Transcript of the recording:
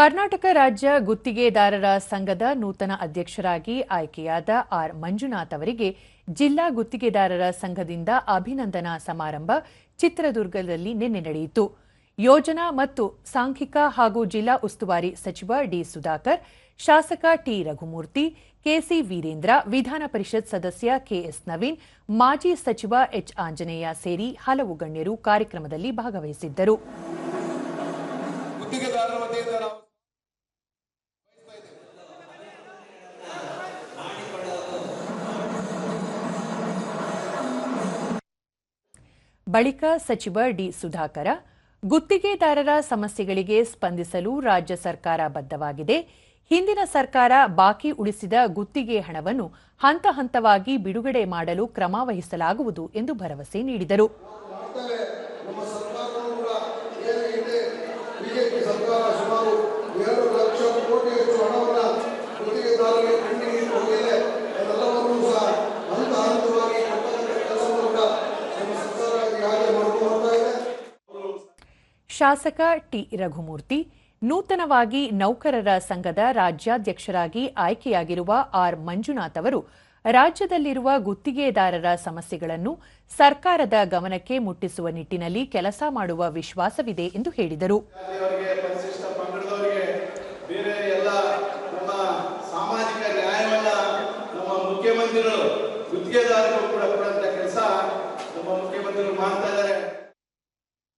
ಕರ್ನಾಟಕ ರಾಜ್ಯ ಗುತ್ತಿಗೆದಾರರ ಸಂಘದ ನೂತನ ಅಧ್ಯಕ್ಷರಾಗಿ ಆಯ್ಕೆಯಾದ ಆರ್ ಮಂಜುನಾಥ್ ಅವರಿಗೆ ಜಿಲ್ಲಾ ಗುತ್ತಿಗೆದಾರರ ಸಂಘದಿಂದ ಅಭಿನಂದನಾ ಸಮಾರಂಭ ಚಿತ್ರದುರ್ಗದಲ್ಲಿ ನಿನ್ನೆ ನಡೆಯಿತು. ಯೋಜನಾ ಮತ್ತು ಸಾಂಖ್ಯಿಕ ಹಾಗೂ ಜಿಲ್ಲಾ ಉಸ್ತುವಾರಿ ಸಚಿವ ಡಿ ಸುಧಾಕರ್, ಶಾಸಕ ಟಿ ರಘುಮೂರ್ತಿ ಕೆಸಿ ವೀರೇಂದ್ರ, ವಿಧಾನ ಪರಿಷತ್ ಸದಸ್ಯ ಕೆಎಸ್ ನವೀನ್, ಮಾಜಿ ಸಚಿವ ಎಚ್ ಆಂಜನೇಯ ಸೇರಿ ಹಲವು ಗಣ್ಯರು ಕಾರ್ಯಕ್ರಮದಲ್ಲಿ ಭಾಗವಹಿಸಿದ್ದರು. ಬಳಿಕ ಸಚಿವ ಡಿ ಸುಧಾಕರ, ಗುತ್ತಿಗೆದಾರರ ಸಮಸ್ಯೆಗಳಿಗೆ ಸ್ಪಂದಿಸಲು ರಾಜ್ಯ ಸರ್ಕಾರ ಬದ್ಧವಾಗಿದೆ. ಹಿಂದಿನ ಸರ್ಕಾರ ಬಾಕಿ ಉಳಿಸಿದ ಗುತ್ತಿಗೆ ಹಣವನ್ನು ಹಂತ ಹಂತವಾಗಿ ಬಿಡುಗಡೆ ಮಾಡಲು ಕ್ರಮ ವಹಿಸಲಾಗುವುದು ಎಂದು ಭರವಸೆ ನೀಡಿದರು. ಶಾಸಕ ಟಿ ರಘುಮೂರ್ತಿ, ನೂತನವಾಗಿ ನೌಕರರ ಸಂಘದ ರಾಜ್ಯಾಧ್ಯಕ್ಷರಾಗಿ ಆಯ್ಕೆಯಾಗಿರುವ ಆರ್ ಮಂಜುನಾಥ್ ಅವರು ರಾಜ್ಯದಲ್ಲಿರುವ ಗುತ್ತಿಗೆದಾರರ ಸಮಸ್ಯೆಗಳನ್ನು ಸರ್ಕಾರದ ಗಮನಕ್ಕೆ ಮುಟ್ಟಿಸುವ ನಿಟ್ಟಿನಲ್ಲಿ ಕೆಲಸ ಮಾಡುವ ವಿಶ್ವಾಸವಿದೆ ಎಂದು ಹೇಳಿದರು. ಮುಖ್ಯಮಂತ್ರಿಗಳು, ಗುತ್ತಿಗೆದಾರರು ಕೂಡ ಕೆಲಸ ನಮ್ಮ ಮುಖ್ಯಮಂತ್ರಿಗಳು ಮಾಡ್ತಾ